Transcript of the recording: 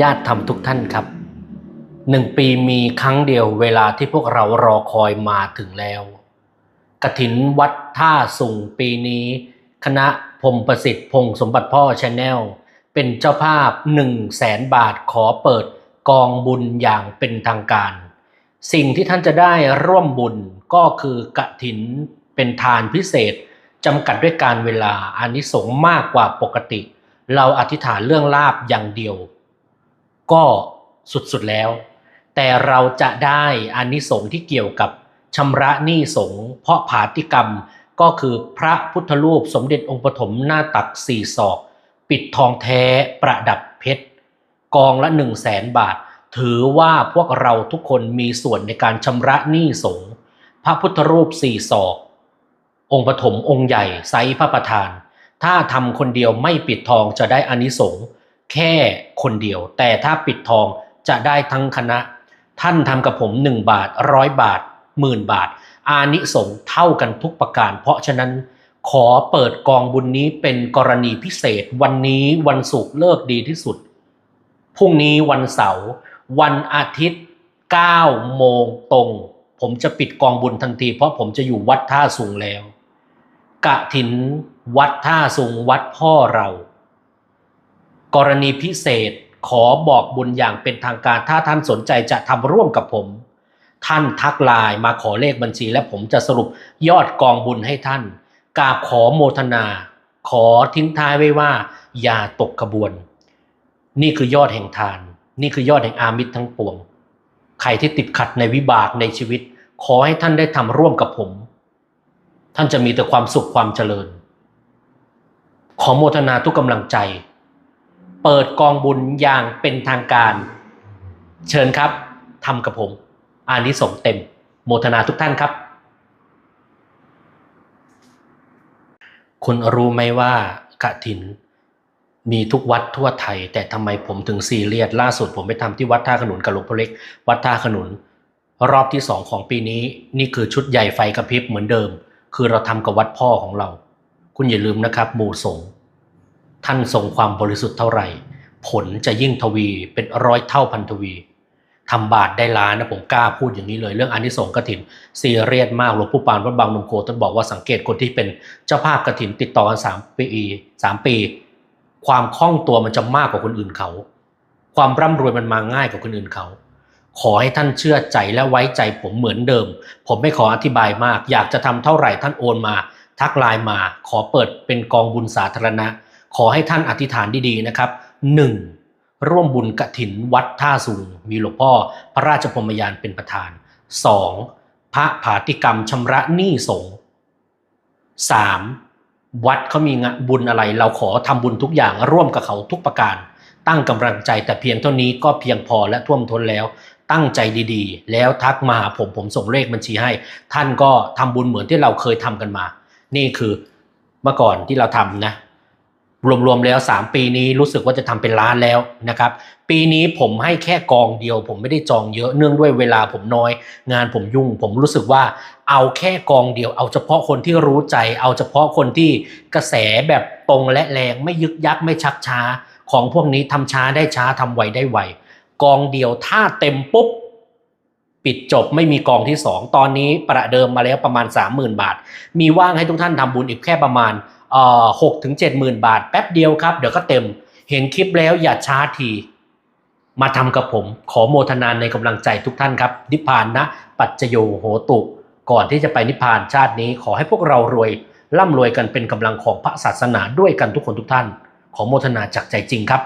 ญาติธรรมทุกท่านครับ หนึ่งปีมีครั้งเดียวเวลาที่พวกเรารอคอยมาถึงแล้วกระถินวัดท่าสุงปีนี้ คณะพรมประสิทธิ์พงษ์สมบัติพ่อชาแนลเป็นเจ้าภาพ1 0 0 0 0แสนบาทขอเปิดกองบุญอย่างเป็นทางการ สิ่งที่ท่านจะได้ร่วมบุญก็คือกระถินเป็นทานพิเศษจำกัดด้วยการเวลาอานิสงส์มากกว่าปกติ เราอธิษฐานเรื่องลาบอย่างเดียว ก็สุดๆแล้ว แต่เราจะได้อานิสงส์ที่เกี่ยวกับชำระหนี้สงเพราะผาติกรรมก็คือพระพุทธรูปสมเด็จองค์ปฐมหน้าตักสี่ศอก ปิดทองแท้ประดับเพชร กองละหนึ่งแสนบาท ถือว่าพวกเราทุกคนมีส่วนในการชำระหนี้สงพระพุทธรูปสี่ศอก องค์ปฐมองค์ใหญ่ไซพระประธาน ถ้าทำคนเดียวไม่ปิดทองจะได้อานิสงส์แค่คนเดียว แต่ถ้าปิดทองจะได้ทั้งคณะ ท่านทำกับผมหนึ่งบาทร้อยบาทหมื่นบาท อานิสงส์เท่ากันทุกประการ เพราะฉะนั้นขอเปิดกองบุญนี้เป็นกรณีพิเศษ วันนี้วันศุกร์เลิกดีที่สุดพรุ่งนี้วันเสาร์วันอาทิตย์9โมงตรง ผมจะปิดกองบุญทันที เพราะผมจะอยู่วัดท่าสูงแล้วกะถิน วัดท่าสูงวัดพ่อเรา กรณีพิเศษขอบอกบุญอย่างเป็นทางการถ้าท่านสนใจจะทำร่วมกับผม ท่านทักไลน์มาขอเลขบัญชี และผมจะสรุปยอดกองบุญให้ท่านกราบขอโมทนา ขอทิ้งท้ายไว้ว่า อย่าตกขบวน นี่คือยอดแห่งทาน นี่คือยอดแห่งอามิตรทั้งปวง ใครที่ติดขัดในวิบากในชีวิต ขอให้ท่านได้ทำร่วมกับผม ท่านจะมีแต่ความสุขความเจริญ ขอโมทนาทุกกำลังใจ เปิดกองบุญอย่างเป็นทางการ เชิญครับทำกับผม อานิสงส์เต็ม โมทนาทุกท่านครับ คุณรู้ไหมว่ากะถิน มีทุกวัดทั่วไทย แต่ทำไมผมถึงซีเรียสล่าสุดผมไปทำที่วัดท่าขนุนกับหลวงพ่อเล็ก วัดท่าขนุน รอบที่สองของปีนี้ นี่คือชุดใหญ่ไฟกระพริบเหมือนเดิม คือเราทำกับวัดพ่อของเรา คุณอย่าลืมนะครับหมู่สงท่านทรงความบริสุทธิ์เท่าไหร่ ผลจะยิ่งทวีเป็นร้อยเท่าพันทวีทำบาทได้ล้านนะผมกล้าพูดอย่างนี้เลย เรื่องอานิสงส์กฐินซีเรียสมากหลวงปู่ปานวัดบางนมโคท่านบอกว่าสังเกตคนที่เป็นเจ้าภาพกฐินติดต่อกันสามปีสามปี ความคล่องตัวมันจะมากกว่าคนอื่นเขา ความร่ำรวยมันมาง่ายกว่าคนอื่นเขา ขอให้ท่านเชื่อใจและไว้ใจผมเหมือนเดิม ผมไม่ขออธิบายมาก อยากจะทำเท่าไหร่ท่านโอนมา ทักไลน์มาขอเปิดเป็นกองบุญสาธารณะ ขอให้ท่านอธิษฐานดีๆนะครับหนึ่งร่วมบุญกฐินวัดท่าสุงมีหลวงพ่อพระราชพรมยานเป็นประธาน 2. พระผาติกรรมชำระหนี้สงฆ์ 3. วัดเขามีงานบุญอะไร เราขอทำบุญทุกอย่างร่วมกับเขาทุกประการ ตั้งกำลังใจแต่เพียงเท่านี้ก็เพียงพอและท่วมท้นแล้วตั้งใจดีๆ แล้วทักมาหาผมผมส่งเลขบัญชีให้ ท่านก็ทำบุญเหมือนที่เราเคยทำกันมา นี่คือเมื่อก่อนที่เราทำนะ รวมๆแล้ว 3 ปีนี้รู้สึกว่าจะทำเป็นล้านแล้วนะครับ ปีนี้ผมให้แค่กองเดียว ผมไม่ได้จองเยอะเนื่องด้วยเวลาผมน้อย งานผมยุ่ง ผมรู้สึกว่าเอาแค่กองเดียว เอาเฉพาะคนที่รู้ใจ เอาเฉพาะคนที่กระแสแบบตรงและแรงไม่ยึกยักไม่ชักช้า ของพวกนี้ทำช้าได้ช้าทำไวได้ไวกองเดียวถ้าเต็มปุ๊บ ปิดจบไม่มีกองที่ 2 ตอนนี้ประเดิมมาแล้วประมาณ 30,000 บาท มีว่างให้ทุกท่านทำบุญอีกแค่ประมาณหกถึงเจ็ดหมื่นบาทแป๊บเดียวครับ เดี๋ยวก็เต็มเห็นคลิปแล้วอย่าช้าที มาทำกับผม ขอโมทนาในกำลังใจทุกท่านครับ นิพพานนะ ปัจจโยโหตุ ก่อนที่จะไปนิพพานชาตินี้ขอให้พวกเรารวยร่ำรวยกันเป็นกำลังของพระศาสนาด้วยกันทุกคนทุกท่าน ขอโมทนาจากใจจริงครับ